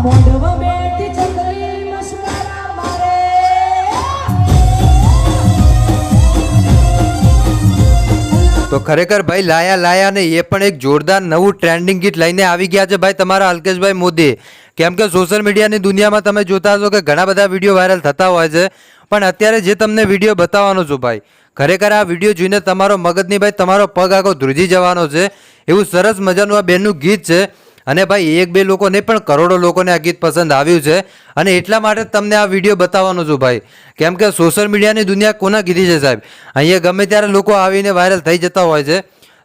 તો ખરેખર ભાઈ, લાયા લાયા ને એ પણ એક જોરદાર નવું ટ્રેન્ડિંગ ગીત લઈને આવી ગયા છે ભાઈ તમારા અલ્કેશભાઈ મોદી. કેમ કે સોશિયલ મીડિયાની દુનિયામાં તમે જોતા હશો કે ઘણા બધા વીડિયો વાયરલ થતા હોય છે. પણ અત્યારે જે તમને વીડિયો બતાવવાનો છું ભાઈ, ખરેખર આ વીડિયો જોઈને તમારો મગજની ભાઈ તમારો પગ આખો ધ્રુજી જવાનો છે. એવું સરસ મજાનું આ બેનનું ગીત છે. અને ભાઈ, એક બે લોકો નહીં પણ કરોડો લોકોને આ ગીત પસંદ આવ્યું છે. અને એટલા માટે તમને આ વીડિયો બતાવવાનો છું ભાઈ. કેમ કે સોશિયલ મીડિયાની દુનિયા કોના કીધી છે સાહેબ? અહીંયા ગમે ત્યારે લોકો આવીને વાયરલ થઈ જતા હોય છે.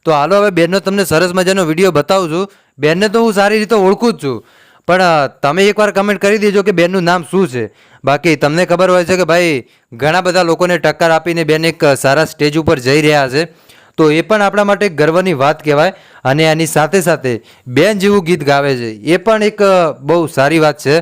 તો હાલો હવે બેનનો તમને સરસ મજાનો વીડિયો બતાવું છું. બેનને તો હું સારી રીતે ઓળખું જ છું. પણ તમે એકવાર કમેન્ટ કરી દેજો કે બેનનું નામ શું છે. બાકી તમને ખબર હોય છે કે ભાઈ, ઘણા બધા લોકોને ટક્કર આપીને બેન એક સારા સ્ટેજ ઉપર જઈ રહ્યા છે. તો એ પણ આપણા માટે ગર્વની વાત કહેવાય. અને એની સાથે સાથે બેન જેવું ગીત ગાવે છે. એ પણ એક બહુ સારી વાત છે.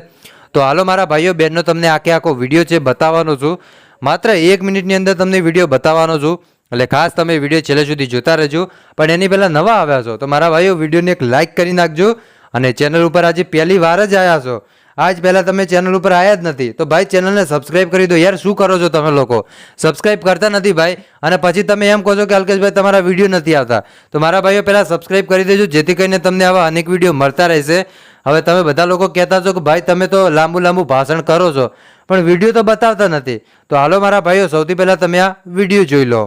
તો હાલો મારા ભાઈઓ બહેનનો તમને આખે આખો વીડિયો છે બતાવવાનો છું. માત્ર એક મિનિટની અંદર તમને વીડિયો બતાવવાનો છું. એટલે ખાસ તમે વીડિયો છેલ્લે સુધી જોતા રહેજો. પણ એની પહેલાં નવા આવ્યા છો તો મારા ભાઈઓ, વિડીયોને એક લાઇક કરી નાખજો. અને ચેનલ ઉપર આજે પહેલી વાર જ આવ્યા છો. આજ પહેલાં તમે ચેનલ ઉપર આવ્યા જ નથી, તો ભાઈ ચેનલને સબસ્ક્રાઇબ કરી દો યાર, શું કરો છો તમે લોકો? સબસ્ક્રાઇબ કરતા નથી ભાઈ, અને પછી તમે એમ કહો છો કે અલ્કેશભાઈ તમારા વીડિયો નથી આવતા, તો મારા ભાઈઓ પહેલાં સબસ્ક્રાઇબ કરી દેજો, જેથી કરીને તમને આવા અનેક વીડિયો મળતા રહેશે. હવે તમે બધા લોકો કહેતા છો કે ભાઈ તમે તો લાંબુ લાંબુ ભાષણ કરો છો, પણ વીડિયો તો બતાવતા નથી. તો હાલો મારા ભાઈઓ, સૌથી પહેલાં તમે આ વીડિયો જોઈ લો.